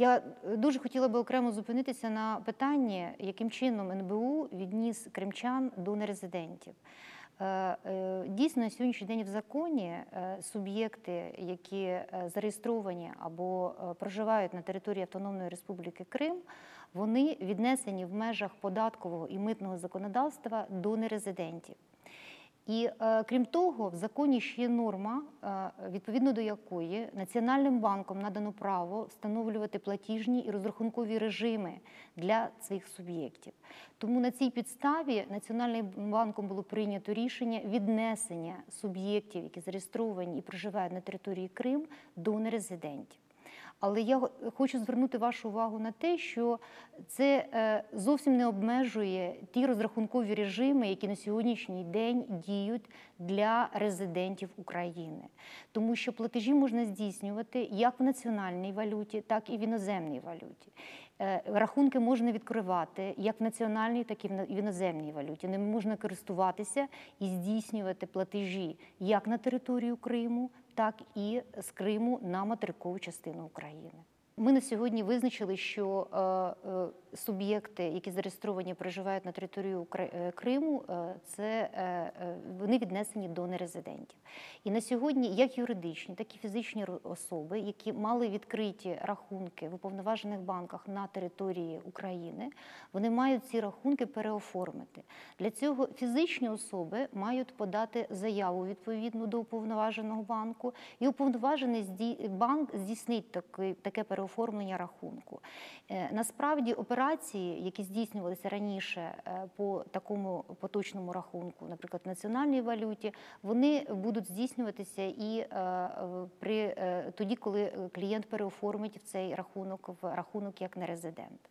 Я дуже хотіла би окремо зупинитися на питанні, яким чином НБУ відніс кримчан до нерезидентів. Е, е, дійсно, на сьогоднішній день в законі е, суб'єкти, які зареєстровані або проживають на території Автономної Республіки Крим, вони віднесені в межах податкового і митного законодавства до нерезидентів. І е, крім того, в законі ще є норма, е, відповідно до якої Національним банком надано право встановлювати платіжні і розрахункові режими для цих суб'єктів. Тому на цій підставі Національним банком було прийнято рішення віднесення суб'єктів, які зареєстровані і проживають на території Крим, до нерезидентів. Але я хочу звернути вашу увагу на те, що це е, зовсім не обмежує ті розрахункові режими, які на сьогоднішній день діють для резидентів України, тому що платежі можна здійснювати як в національній валюті, так і в іноземній валюті. Е, рахунки можна відкривати як в національній, так і в іноземній валюті. Ними можна користуватися і здійснювати платежі як на територію Криму, так і з Криму на материкову частину України. Ми на сьогодні визначили, що е, е, суб'єкти, які зареєстровані, проживають на території е, Криму, це вони віднесені до нерезидентів. І на сьогодні, як юридичні, так і фізичні особи, які мали відкриті рахунки в уповноважених банках на території України, вони мають ці рахунки переоформити. Для цього фізичні особи мають подати заяву відповідну до уповноваженого банку, і уповноважений банк здійснить таке переоформлення оформлення рахунку. Е, насправді операції, які здійснювалися раніше е, по такому поточному рахунку, наприклад, в національній валюті, вони будуть здійснюватися і е, при тоді, коли клієнт переоформить в цей рахунок в рахунок як нерезидент.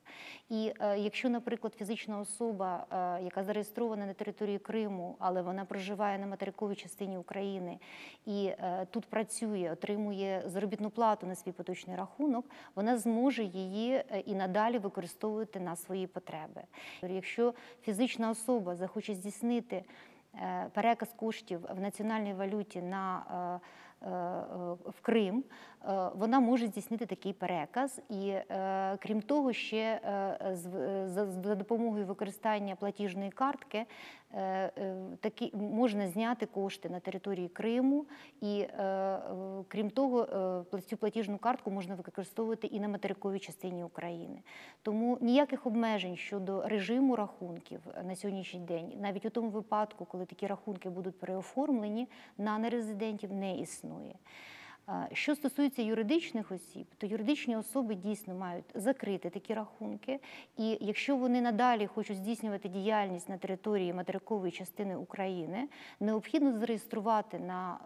І якщо, наприклад, фізична особа, яка зареєстрована на території Криму, але вона проживає на материковій частині України і тут працює, отримує заробітну плату на свій поточний рахунок, вона зможе її е, і надалі використовувати на свої потреби. Якщо фізична особа захоче здійснити е, переказ коштів в національній валюті на е, в Крим, вона може здійснити такий переказ, і крім того, ще за допомогою використання платіжної картки Е, е, такі можна зняти кошти на території Криму, і е, крім того, цю платіжну картку можна використовувати і на материковій частині України. Тому ніяких обмежень щодо режиму рахунків на сьогоднішній день, навіть у тому випадку, коли такі рахунки будуть переоформлені на нерезидентів, не існує. Що стосується юридичних осіб, то юридичні особи дійсно мають закрити такі рахунки, і якщо вони надалі хочуть здійснювати діяльність на території материкової частини України, необхідно зареєструвати на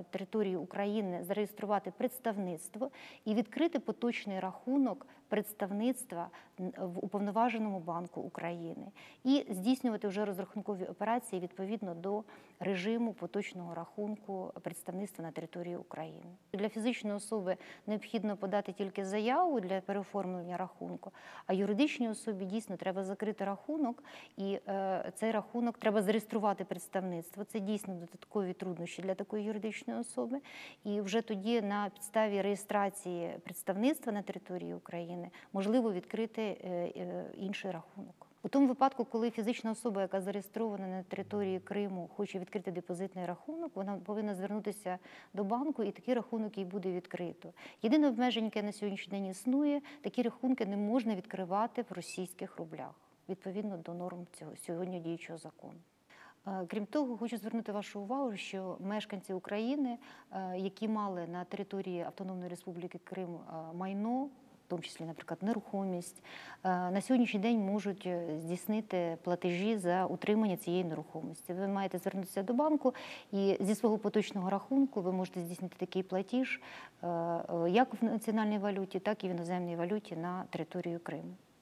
е, території України, зареєструвати представництво і відкрити поточний рахунок представництва в уповноваженому банку України і здійснювати вже розрахункові операції відповідно до режиму поточного рахунку представництва на території України. Для фізичної особи необхідно подати тільки заяву для переоформлення рахунку, а юридичній особі дійсно треба закрити рахунок, і е, цей рахунок треба зареєструвати представництво. Це дійсно додаткові труднощі для такої юридичної особи. І вже тоді на підставі реєстрації представництва на території України можливо відкрити е, е, інший рахунок. У тому випадку, коли фізична особа, яка зареєстрована на території Криму, хоче відкрити депозитний рахунок, вона повинна звернутися до банку, і такий рахунок їй буде відкрито. Єдине обмеження, яке на сьогоднішній день існує, такі рахунки не можна відкривати в російських рублях відповідно до норм цього сьогодні діючого закону. Е, крім того, хочу звернути вашу увагу, що мешканці України, які мали на території Автономної Республіки Крим майно, тому числі, наприклад, нерухомість, е, на сьогоднішній день можуть е, здійснити платежі за утримання цієї нерухомості. Ви маєте звернутися до банку, і зі свого поточного рахунку ви можете здійснити такий платіж е, як в національній валюті, так і в іноземній валюті на територію Криму.